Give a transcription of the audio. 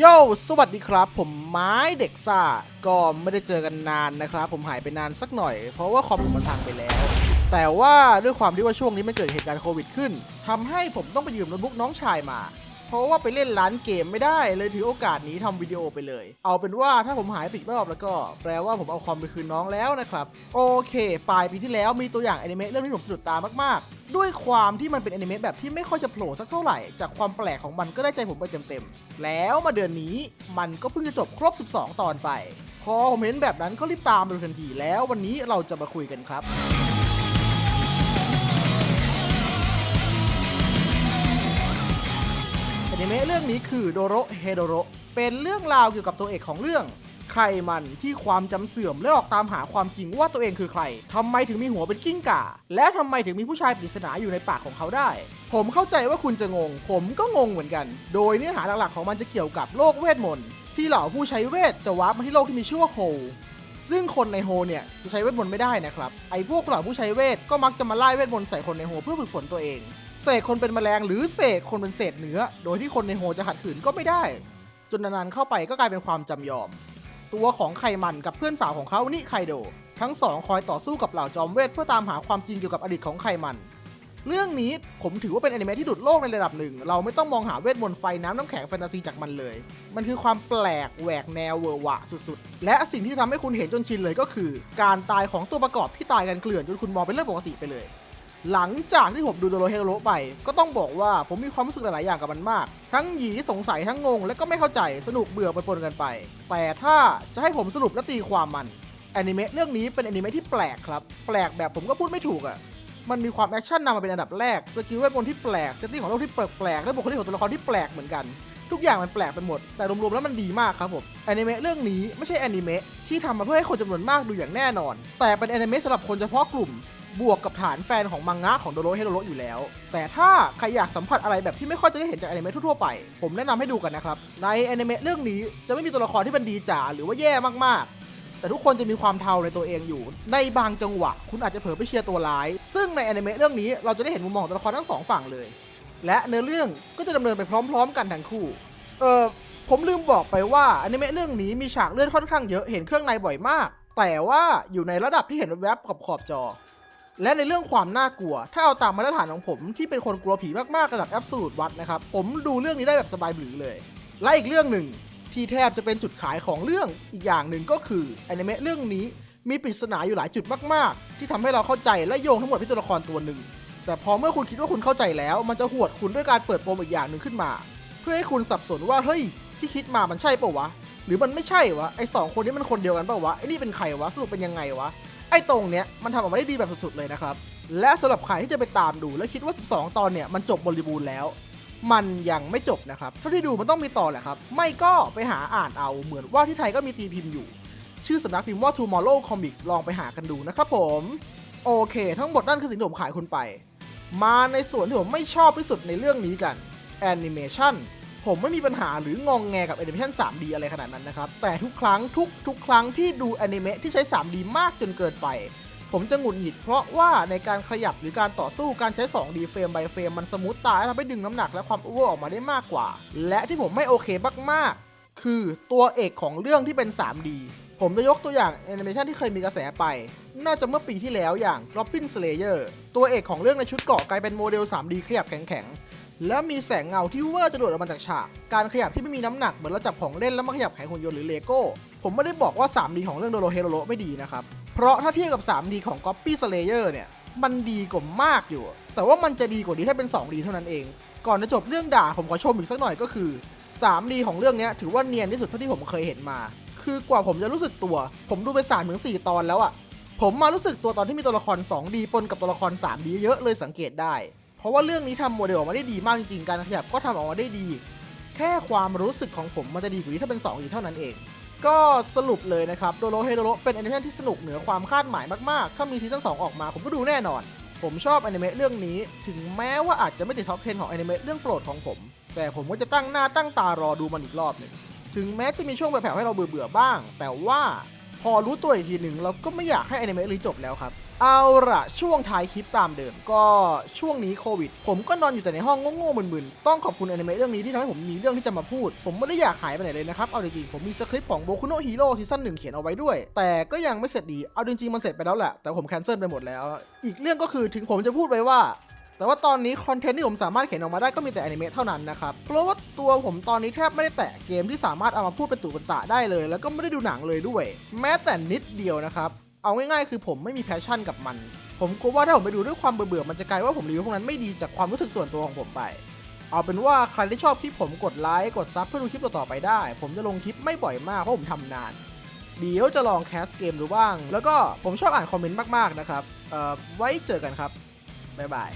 โยสวัสดีครับ ผมไม้เด็กซ่า ก็ไม่ได้เจอกันนานนะครับ ผมหายไปนานสักหน่อย เพราะว่าคอมผมมันพังไปแล้ว แต่ว่าด้วยความที่ว่าช่วงนี้มันเกิดเหตุการณ์โควิดขึ้นทำให้ผมต้องไปยืมโน้ตบุ๊กน้องชายมา เพราะว่าไปเล่นร้านเกมไม่ได้เลยถือโอกาสนี้ทำวิดีโอไปเลย เอาเป็นว่าถ้าผมหายไปอีกรอบแล้วก็แปลว่าผมเอาคอมไปคืนน้องแล้วนะครับ โอเค ปลายปีที่แล้วมีตัวอย่างอนิเมะเรื่องที่ผมสะดุดตามากๆ ด้วยความที่มันเป็นอนิเมะแบบที่ไม่ค่อยจะโผล่สักเท่าไหร่ จากความแปลกของมันก็ได้ใจผมไปเต็มๆ แล้วมาเดือนนี้มันก็เพิ่งจะจบครบ 12 ตอนไป พอผมเห็นแบบนั้นก็รีบตามไปดูทันทีแล้ววันนี้เราจะมาคุยกันครับ นิเมะเรื่องนี้คือโดโรเฮโดโรเป็นเรื่องราวเกี่ยวกับตัวเอกของเรื่อง ใครมันที่ความจำเสื่อมและออกตามหาความจริงว่าตัวเองคือใครทำไมถึงมีหัวเป็นกิ้งก่า และทำไมถึงมีผู้ชายปริศนาอยู่ในปากของเขาได้ ผมเข้าใจว่าคุณจะงง ผมก็งงเหมือนกัน โดยเนื้อหาหลักๆของมันจะเกี่ยวกับโลกเวทมนต์ที่เหล่าผู้ใช้เวทจะวาร์ปมาที่โลกที่มีชื่อว่าโฮซึ่งคนในโฮเนี่ยจะใช้เวทมนต์ไม่ได้นะครับ ไอ้พวกเหล่าผู้ใช้เวทก็มักจะมาไล่เวทมนต์ใส่คนในโฮเพื่อฝึกฝนตัวเอง เสกคนเป็นแมลงหรือเสกคนเป็นเศษเนื้อ โดยที่คนในโฮจะขัดขืนก็ไม่ได้ จนนานๆเข้าไปก็กลายเป็นความจำยอม ตัวของไคมันกับเพื่อนสาวของเขานิไคโด ทั้งสองคอยต่อสู้กับเหล่าจอมเวทเพื่อตามหาความจริงเกี่ยวกับอดีตของไคมัน เรื่องนี้ผมถือว่าเป็นอนิเมะที่ดุดโลกในระดับหนึ่ง เราไม่ต้องมองหาเวทมนต์ไฟน้ำน้ำแข็งแฟนตาซีจากมันเลย มันคือความแปลกแหวกแนวเวอร์วะสุดๆ และสิ่งที่ทำให้คุณเห็นจนชินเลยก็คือ การตายของตัวประกอบที่ตายกันเกลื่อนจนคุณมองเป็นเรื่องปกติไปเลย หลังจากที่ผมดูโดโรเฮโรไป ก็ต้องบอกว่าผมมีความรู้สึกหลาย ๆ อย่างกับมันมาก ทั้งหยีสงสัยทั้งงง และก็ไม่เข้าใจสนุกเบื่อปนๆกันไป แต่ถ้าจะให้ผมสรุปและตีความมันแอนิเมะเรื่องนี้เป็นแอนิเมะที่แปลกครับ แปลกแบบผมก็พูดไม่ถูกอะ่ะมันมีความแอคชั่นนำมาเป็นอันดับแรกสกิลเวทมนต์ที่แปลกเซตติ้งของโลกที่แปลก ๆ และบุคลิกของตัวละครที่แปลกเหมือนกัน ทุกอย่างมันแปลกไปหมด แต่รวม ๆ แล้วมันดีมากครับผมแอนิเมะเรื่องนี้ไม่ใช่แอนิเมะที่ทำมาเพื่อให้คนจำนวนมากดูอย่างแน่นอน แต่เป็นแอนิเมะสำหรับคนเฉพาะกลุ่ม บวกกับฐานแฟนของมังงะของโดโรเฮโดโรอยู่แล้ว แต่ถ้าใครอยากสัมผัสอะไรแบบที่ไม่ค่อยจะได้เห็นจากอนิเมะทั่วๆไป ผมแนะนำให้ดูกันนะครับ ในอนิเมะเรื่องนี้จะไม่มีตัวละครที่เป็นดีจ๋าหรือว่าแย่มากๆแต่ทุกคนจะมีความเทาในตัวเองอยู่ ในบางจังหวะ คุณอาจจะเผลอไปเชียร์ตัวร้าย ซึ่งในอนิเมะเรื่องนี้เราจะได้เห็นมุมมองของตัวละครทั้งสองฝั่งเลย และเนื้อเรื่องก็จะดำเนินไปพร้อม ๆ กันทั้งคู่ เออผมลืมบอกไปว่าอนิเมะเรื่องนี้มีฉากเลือดค่อนข้างเยอะ เห็นเครื่องในบ่อยมาก แต่ว่าอยู่ในระดับที่เห็นแวบๆขอบขอบจอ และในเรื่องความน่ากลัว ถ้าเอาตามมาตรฐานของผมที่เป็นคนกลัวผีมากๆระดับแอบสูตวัดนะครับ ผมดูเรื่องนี้ได้แบบสบายบลือเลย และอีกเรื่องหนึ่งที่แทบจะเป็นจุดขายของเรื่องอีกอย่างหนึ่งก็คืออนิเมะเรื่องนี้มีปริศนาอยู่หลายจุดมากๆ ที่ทำให้เราเข้าใจและโยงทั้งหมดที่ตัวละครตัวหนึ่ง แต่พอเมื่อคุณคิดว่าคุณเข้าใจแล้ว มันจะหวดคุณด้วยการเปิดโปมอีกอย่างหนึ่งขึ้นมา เพื่อให้คุณสับสนว่าเฮ้ยที่คิดมามันใช่ปล่าวะ หรือมันไม่ใช่วะไอสองคนนี้มันคนเดียวกันปล่าวะไอนี่เป็นใครวะสรุปเป็นยังไงวะ อ้ตรงเนี้ยมันทำออกมาได้ดีแบบสุดๆเลยนะครับ และสำหรับใครที่จะไปตามดูและคิดว่า 12 ตอนเนี่ยมันจบบริบูรณ์แล้ว มันยังไม่จบนะครับ เท่าที่ดูมันต้องมีต่อแหละครับ ไม่ก็ไปหาอ่านเอาเหมือนว่าที่ไทยก็มีตีพิมพ์อยู่ ชื่อสำนักพิมพ์ว่า Tomorrow Comic ลองไปหากันดูนะครับผมโอเค ทั้งหมดนั่นคือสิ่งที่ผมขายคุณไป มาในส่วนที่ผมไม่ชอบที่สุดในเรื่องนี้กันแอนิเมชัน ผมไม่มีปัญหาหรืององแงกับแอนิเมชัน 3D อะไรขนาดนั้นนะครับ แต่ทุกครั้งทุกทุกครั้งที่ดูแอนิเมะที่ใช้ 3D มากจนเกินไป ผมจะหงุดหงิดเพราะว่าในการขยับหรือการต่อสู้การใช้ 2D เฟรม by เฟรมมันสมูทตาและทำให้ดึงน้ำหนักและความโอเวอร์ออกมาได้มากกว่า และที่ผมไม่โอเคมากๆ คือตัวเอกของเรื่องที่เป็น 3D ผมจะยกตัวอย่างแอนิเมชันที่เคยมีกระแสไป น่าจะเมื่อปีที่แล้วอย่าง Robin Slayer ตัวเอกของเรื่องในชุดเกาะกลายเป็นโมเดล 3D ขยับแข็งๆ แล้วมีแสงเงาที่เวอร์จะโดดออกมาจากฉาก การขยับที่ไม่มีน้ำหนักเหมือนเราจับของเล่นแล้วมาขยับไขหุ่นยนต์หรือเลโก้ ผมไม่ได้บอกว่า 3D ของเรื่องโดโรเฮโรโรไม่ดีนะครับ เพราะถ้าเทียบกับ 3D ของ Copy Slayer เนี่ย มันดีกว่ามากอยู่ แต่ว่ามันจะดีกว่านี้ถ้าเป็น 2D เท่านั้นเอง ก่อนจะจบเรื่องด่าผมขอชมอีกสักหน่อยก็คือ 3D ของเรื่องนี้ถือว่าเนียนที่สุดเท่าที่ผมเคยเห็นมา คือกว่าผมจะรู้สึกตัว ผมดูไป3าถึงสตอนแล้วอะผมมารู้สึกตัวตอนที่มีตัวละคร 2D ปนกับตัวละคร 3D เยอะเลยสังเกตได้ เพราะว่าเรื่องนี้ทำโมเดลออกมาได้ดีมากจริงๆ การขยับก็ทำออกมาได้ดี แค่ความรู้สึกของผมมันจะดีกว่านี้ถ้าเป็น 2D เท่านั้นเอง ก็สรุปเลยนะครับ โดโรเฮโดโรเป็นแอนิเมชันที่สนุกเหนือความคาดหมายมากๆ ถ้ามีซีซั่น2ออกมาผมก็ดูแน่นอน ผมชอบแอนิเมะเรื่องนี้ ถึงแม้ว่าอาจจะไม่ติดท็อป 10 ของแอนิเมะเรื่องโปรดของผม แต่ผมก็จะตั้งหน้าตั้งตารอดูมันอีกรอบหนึ่ง ถึงแม้จะมีช่วงแผ่วๆให้เราเบื่อๆบ้าง แต่ว่าพอรู้ตัวอีกทีหนึ่งเราก็ไม่อยากให้อนิเมะรีจบแล้วครับ เอาละช่วงท้ายคลิปตามเดิม ก็ช่วงนี้โควิด ผมก็นอนอยู่แต่ในห้องโง่ๆมึนๆ ต้องขอบคุณอนิเมะเรื่องนี้ที่ทำให้ผมมีเรื่องที่จะมาพูด ผมไม่ได้อยากหายไปไหนเลยนะครับ เอาจริงๆผมมีสคริปต์ของโบคุโนฮีโร่ซีซั่นหนึ่งเขียนเอาไว้ด้วย แต่ก็ยังไม่เสร็จดี เอาจริงๆมันเสร็จไปแล้วแหละแต่ผมแคนเซิลไปหมดแล้ว อีกเรื่องก็คือถึงผมจะพูดไว้ว่าแต่ว่าตอนนี้คอนเทนต์ที่ผมสามารถเขียนออกมาได้ก็มีแต่อนิเมะเท่านั้นนะครับ เพราะว่าตัวผมตอนนี้แทบไม่ได้แตะเกมที่สามารถเอามาพูดเป็นตุเป็นตะได้เลย แล้วก็ไม่ได้ดูหนังเลยด้วย แม้แต่นิดเดียวนะครับ เอาง่ายๆคือผมไม่มีแพชชั่นกับมัน ผมกลัวว่าถ้าผมไปดูด้วยความเบื่อๆมันจะกลายว่าผมรีวิวพวกนั้นไม่ดีจากความรู้สึกส่วนตัวของผมไป เอาเป็นว่าใครที่ชอบที่ผมกดไลค์กดซับเพื่อดูคลิปต่อๆไปได้ ผมจะลงคลิปไม่บ่อยมากเพราะผมทำนานเดี๋ยวจะลองแคสเกมดูบ้าง แล้วก็ผมชอบอ่านคอมเมนต์มากๆนะครับเอ่อไว้เจอกันครับบ๊ายบาย